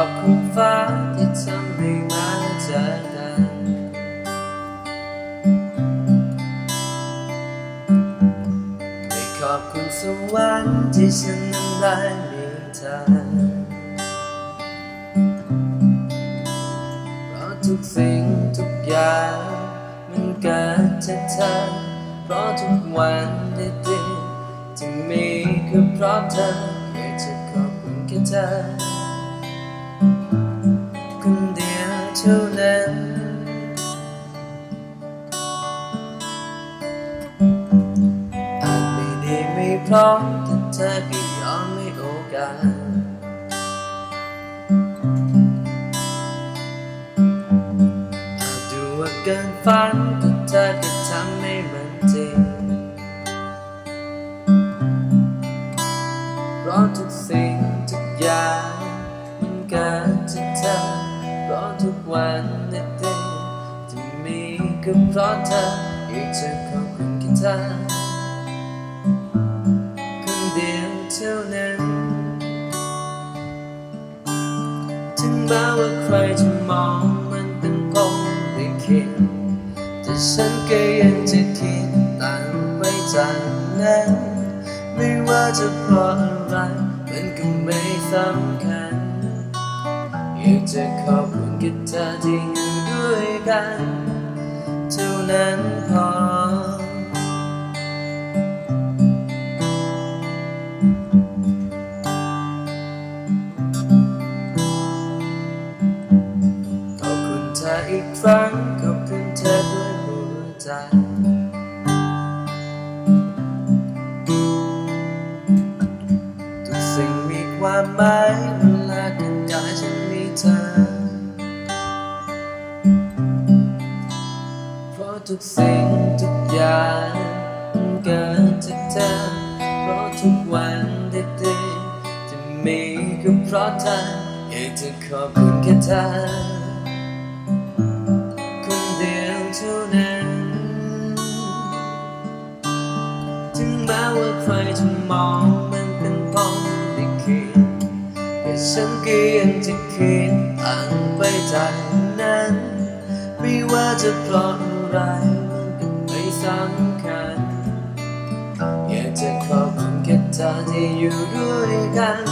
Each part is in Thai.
อบคุณฟ้าที่ทำให้มาเจอกันไม่ขอบคุณสวรรค์ที่ฉันนั้นได้มีเธอเพราะทุกสิ่งทุกอย่างมันเกิดจากเธอ เพราะทุกวันดีที่มีก็เพราะเธออยากจะขอบคุณแค่เธอ คนเดียวเท่านั้นอาจไม่ดีไม่พร้อมแต่เธอก็ยอมให้โอกาสอาจดูว่าเกินฝันแต่เธอก็ทำให้มันจริงเพราะทุกสิ่ง เธอเพราะทุกวันในเต้ที่มีก็เพราะเธออยากจะขอบคุณแค่เธอคนเดียวเท่านั้นถึงแม้ว่าใครจะมองมันเป็นผมไม่คิดแต่ฉันก็ยังจะคิดต่างไปจากนั้นไม่ว่าจะเพราะอะไรมันก็ไม่สำคัญ อยากจะขอบคุณแค่เธอที่อยู่ด้วยกันเท่านั้นพอ ขอบคุณเธออีกครั้ง ขอบคุณเธอด้วยหัวใจทุกสิ่งมีความหมาย ทุกสิ่งทุกอย่างมันเกิดจากเธอเพราะทุกวันดีๆที่มีก็เพราะเธออยากจะขอบคุณแค่เธอคนเดียวเท่านั้นถึงแม้ว่าใครจะมองมันเป็นผมได้คิดแต่ฉันก็ยังจะคิดต่างไปจากนั้นไม่ว่าจะเพราะอะ ไรไม่สำคัญ อยากจะขอบคุณแค่เธอที่อยู่ด้วยกัน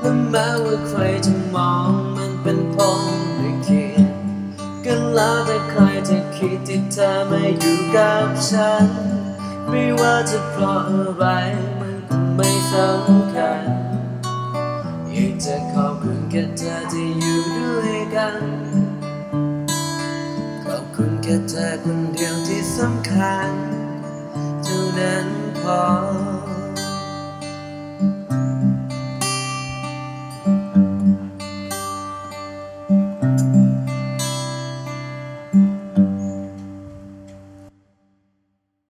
และแม้ว่าใครจะมองมันเป็นผมได้คิดก็แล้วแต่ใครจะคิดที่เธอไม่อยู่กับฉัน ไม่ว่าจะเพราะอะไรมันก็ไม่สำคัญอยากจะขอบคุณแค่เธอที่ ค่เธอคนเดียวที่สำคัญเท่านั้นพอ